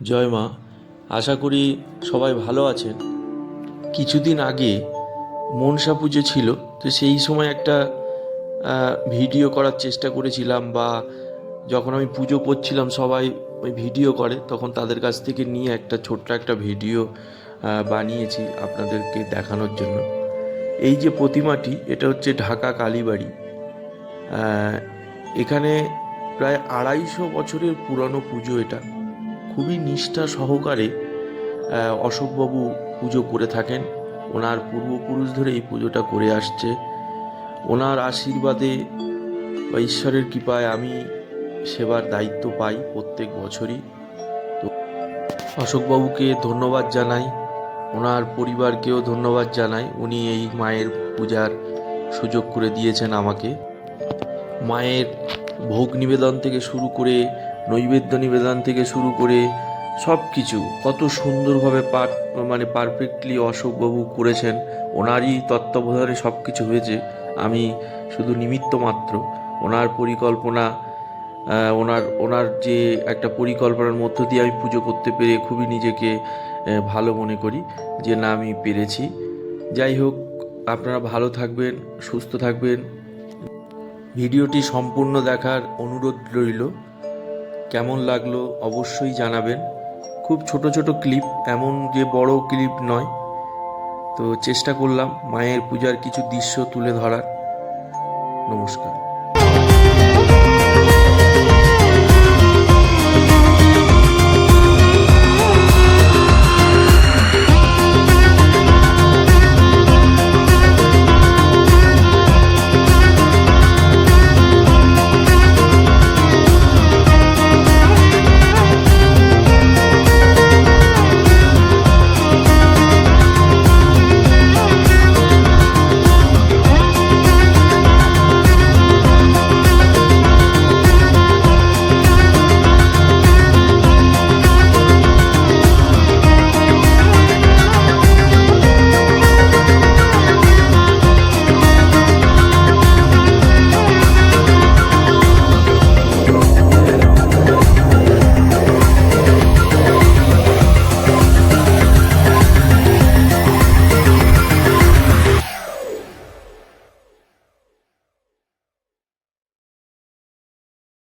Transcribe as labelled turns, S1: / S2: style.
S1: জয় মা, আশা করি সবাই ভালো আছেন। কিছুদিন আগে মনসা পুজো ছিল, তো সেই সময় একটা ভিডিও করার চেষ্টা করেছিলাম বা যখন আমি পুজো করছিলাম সবাই ওই ভিডিও করে, তখন তাদের কাছ থেকে নিয়ে একটা ছোট্ট একটা ভিডিও বানিয়েছি আপনাদেরকে দেখানোর জন্য। এই যে প্রতিমাটি, এটা হচ্ছে ঢাকা কালীবাড়ি। এখানে প্রায় আড়াইশো বছরের পুরনো পুজো এটা। খুবই নিষ্ঠা সহকারে অশোকবাবু পুজো করে থাকেন। ওনার পূর্বপুরুষ ধরে এই পুজোটা করে আসছে। ওনার আশীর্বাদে বা ঈশ্বরের কৃপায় আমি সেবার দায়িত্ব পাই প্রত্যেক বছরই। তো অশোকবাবুকে ধন্যবাদ জানাই। ওনার পরিবারকেও ধন্যবাদ জানাই। উনি এই মায়ের পূজার সুযোগ করে দিয়েছেন আমাকে। মায়ের ভোগ নিবেদন থেকে শুরু করে নৈবেদ্য নিবেদন থেকে শুরু করে সব কিছু কত সুন্দরভাবে পার মানে পারফেক্টলি অশোকবাবু করেছেন। ওনারই তত্ত্বাবধানে সব কিছু হয়েছে। আমি শুধু নিমিত্ত মাত্র। ওনার পরিকল্পনা ওনার ওনার যে একটা পরিকল্পনার মধ্য দিয়ে আমি পুজো করতে পেরে খুবই নিজেকে ভালো মনে করি যে না, আমি পেরেছি। যাই হোক, আপনারা ভালো থাকবেন, সুস্থ থাকবেন। ভিডিওটি সম্পূর্ণ দেখার অনুরোধ রইল। কেমন লাগল অবশ্যই জানাবেন। খুব ছোট ছোট ক্লিপ, এমন যে বড় ক্লিপ নয়। তো চেষ্টা করলাম মায়ের পূজার কিছু দৃশ্য তুলে ধরার। নমস্কার।